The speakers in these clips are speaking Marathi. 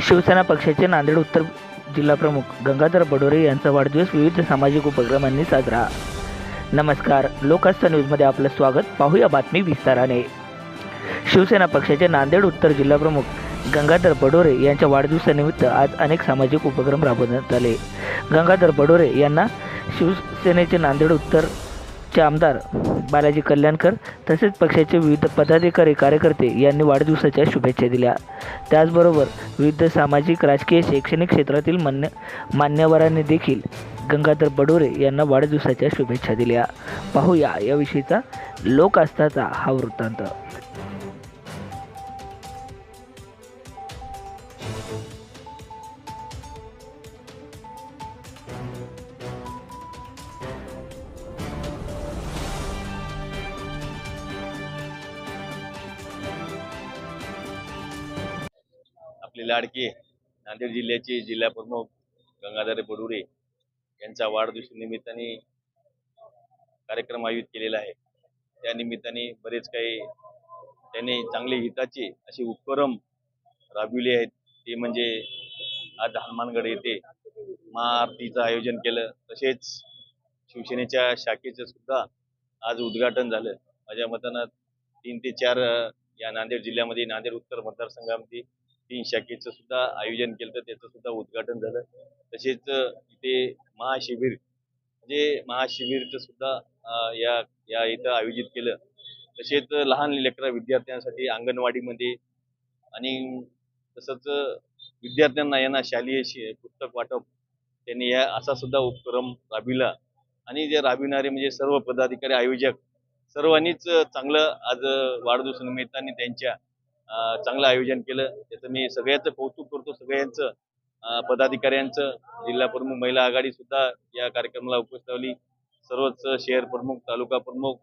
शिवसेना पक्षाचे नांदेड उत्तर जिल्हा प्रमुख गंगाधर बडोरे यांचा वाढदिवस विविध सामाजिक उपक्रमांनी साजरा. नमस्कार. लोकास्था न्यूजमध्ये आपलं स्वागत. पाहूया बातमी विस्ताराने. शिवसेना पक्षाचे नांदेड उत्तर जिल्हा प्रमुख गंगाधर बडोरे यांच्या वाढदिवसानिमित्त आज अनेक सामाजिक उपक्रम राबवण्यात आले. गंगाधर बडोरे यांना शिवसेनेचे नांदेड उत्तर चे आमदार बालाजी कल्याणकर तसेच पक्षाचे विविध पदाधिकारी कार्यकर्ते यांनी वाढदिवसाच्या शुभेच्छा दिल्या. त्याचबरोबर विविध सामाजिक राजकीय शैक्षणिक क्षेत्रातील मान्य मान्यवरांनी देखील गंगाधर बडोरे यांना वाढदिवसाच्या शुभेच्छा दिल्या. पाहूया याविषयीचा लोक आस्थाचा हा वृत्तांत. आपले लाडके नांदेड जिल्ह्याचे जिल्हाप्रमुख गंगाधर बडुरे यांचा वाढदिवशी निमित्ताने कार्यक्रम आयोजित केलेला आहे. त्या निमित्ताने बरेच काही त्यांनी चांगले हिताचे असे उपक्रम राबविले आहेत. ते म्हणजे आज हनुमानगड येथे महाआरतीचं आयोजन केलं. तसेच शिवसेनेच्या शाखेचं सुद्धा आज उद्घाटन झालं. माझ्या मतानं तीन ते चार या नांदेड जिल्ह्यामध्ये नांदेड उत्तर मतदारसंघामध्ये तीन शाखेचं सुद्धा आयोजन केलं तर त्याचं सुद्धा उद्घाटन झालं. तसेच इथे महाशिबिर म्हणजे महाशिबिरचं सुद्धा या या इथं आयोजित केलं. तसेच लहान लेकरा विद्यार्थ्यांसाठी अंगणवाडीमध्ये आणि तसंच विद्यार्थ्यांना यांना शालेय पुस्तक वाटप त्यांनी या असा सुद्धा उपक्रम राबविला. आणि जे राबविणारे म्हणजे सर्व पदाधिकारी आयोजक सर्वांनीच चांगलं आज वाढदिवस निमित्ताने त्यांच्या चांगलं आयोजन केलं. त्याचं मी सगळ्याचं कौतुक करतो. सगळ्यांचं पदाधिकाऱ्यांचं. जिल्हा प्रमुख महिला आघाडी सुद्धा या कार्यक्रमाला उपस्थित राहिली. सर्वच शहर प्रमुख तालुका प्रमुख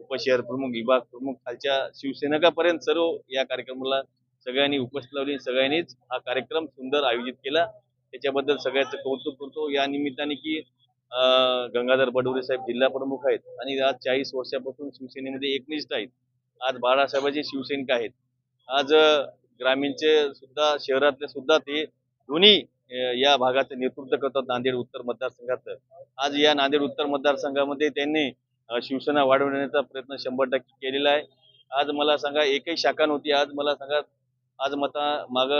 उपशहर प्रमुख विभाग प्रमुख खालच्या शिवसेनकापर्यंत सर्व या कार्यक्रमाला सगळ्यांनी उपस्थित लावली सगळ्यांनीच हा कार्यक्रम सुंदर आयोजित केला. त्याच्याबद्दल सगळ्याचं कौतुक करतो. या निमित्ताने की गंगाधर बडोरे साहेब जिल्हा प्रमुख आहेत आणि आज चाळीस वर्षापासून शिवसेनेमध्ये एकनिष्ठ आहेत. आज बाळासाहेबाचे शिवसैनिक आहेत. आज ग्रामीणचे सुद्धा शहरातले सुद्धा ते दोन्ही या भागाचं नेतृत्व करतात नांदेड उत्तर मतदारसंघाचं. आज या नांदेड उत्तर मतदारसंघामध्ये त्यांनी शिवसेना वाढवण्याचा प्रयत्न शंभर टक्के केलेला आहे. आज मला सांगा एकही शाखा नव्हती. आज मला सांगा आज मता माग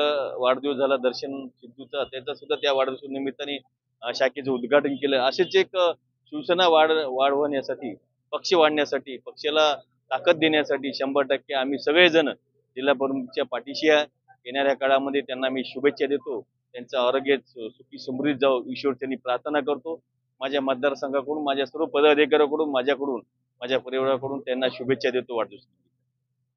वाढदिवस झाला दर्शन सिद्धूचा त्याचा सुद्धा त्या वाढदिवस निमित्ताने शाखेचं उद्घाटन केलं. असेच एक शिवसेना वाढ वाढवण्यासाठी पक्ष वाढण्यासाठी पक्षाला ताकद देण्यासाठी शंभर टक्के आम्ही सगळेजण जिल्हा प्रमुखच्या पाठीशी आहे. येणाऱ्या काळामध्ये त्यांना मी शुभेच्छा देतो. त्यांचं आरोग्य सुखी समृद्ध जाऊ ईश्वर त्यांनी प्रार्थना करतो. माझ्या मतदारसंघाकडून माझ्या सर्व पदाधिकाऱ्याकडून माझ्याकडून माझ्या परिवाराकडून त्यांना शुभेच्छा देतो वाढदिवस